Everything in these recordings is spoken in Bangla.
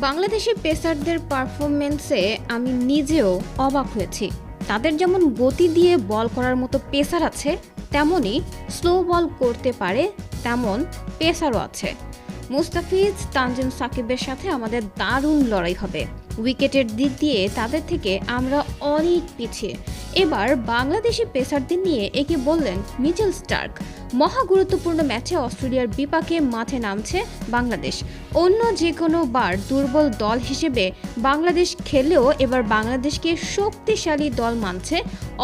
বাংলাদেশি পেসারদের পারফরমেন্সে আমি নিজেও অবাক হয়েছি। তাদের যেমন গতি দিয়ে বল করার মতো পেসার আছে তেমনই স্লো বল করতে পারে তেমন পেসারও আছে। মুস্তাফিজ, তানজিম সাকিবের সাথে আমাদের দারুণ লড়াই হবে। উইকেটের দিক দিয়ে তাদের থেকে আমরা অনেক পিছিয়ে। এবার বাংলাদেশি পেসারদের নিয়ে একে বললেন মিচেল স্টার্ক। মহা গুরুত্বপূর্ণ ম্যাচে অস্ট্রেলিয়ার বিপাকে মাঠে নামছে বাংলাদেশ। অন্য যে কোনো বার দুর্বল দল হিসেবে বাংলাদেশ খেলেও এবার বাংলাদেশকে শক্তিশালী দল মানছে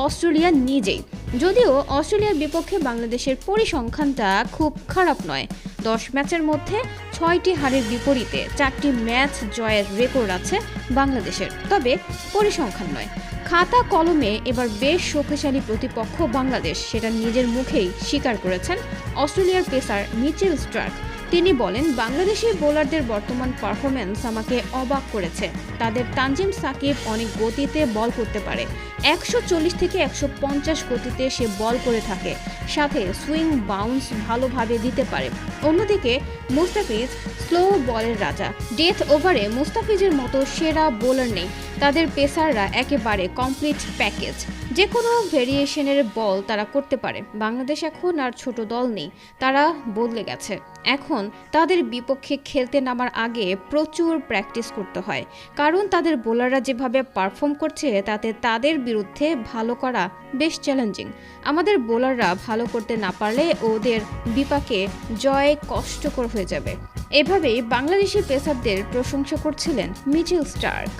অস্ট্রেলিয়া নিজেই। যদিও অস্ট্রেলিয়ার বিপক্ষে বাংলাদেশের পরিসংখ্যানটা খুব খারাপ নয়। দশ ম্যাচের মধ্যে ছয়টি হারের বিপরীতে চারটি ম্যাচ জয়ের রেকর্ড আছে বাংলাদেশের। তবে পরিসংখ্যান নয়। খাতা কলমে এবার বেশ শক্তিশালী প্রতিপক্ষ বাংলাদেশ, সেটা নিজের মুখেই স্বীকার করেছেন অস্ট্রেলিয়ার পেসার মিচেল স্টার্ক তিনি বলেন, বাংলাদেশি বোলারদের বর্তমান পারফরমেন্স আমাকে অবাক করেছে। তাদের তানজিম সাকিব অনেক গতিতে বল করতে পারে। একশো চল্লিশ থেকে একশো পঞ্চাশ গতিতে সে বল করে থাকে। সাথে সুইং বাউন্স ভালোভাবে দিতে পারে। অন্যদিকে মুস্তাফিজ স্লো বলের রাজা। ডেথ ওভারে মুস্তাফিজের মতো সেরা বোলার নেই। তাদের পেসাররা একেবারে কমপ্লিট প্যাকেজ যে কোনো ভেরিয়েশনের বল তারা করতে পারে। বাংলাদেশ এখন আর ছোট দল নেই, তারা বদলে গেছে। এখন তাদের বিপক্ষে খেলতে নামার আগে প্রচুর প্র্যাকটিস করতে হয়, কারণ তাদের বোলাররা যেভাবে পারফর্ম করছে, তাতে তাদের বিরুদ্ধে ভালো করা বেশ চ্যালেঞ্জিং। আমাদের বোলাররা ভালো করতে না পারলে ওদের বিপাকে জয় কষ্টকর হয়ে যাবে। এভাবেই বাংলাদেশি পেসারদের প্রশংসা করছিলেন মিচেল স্টার্ক।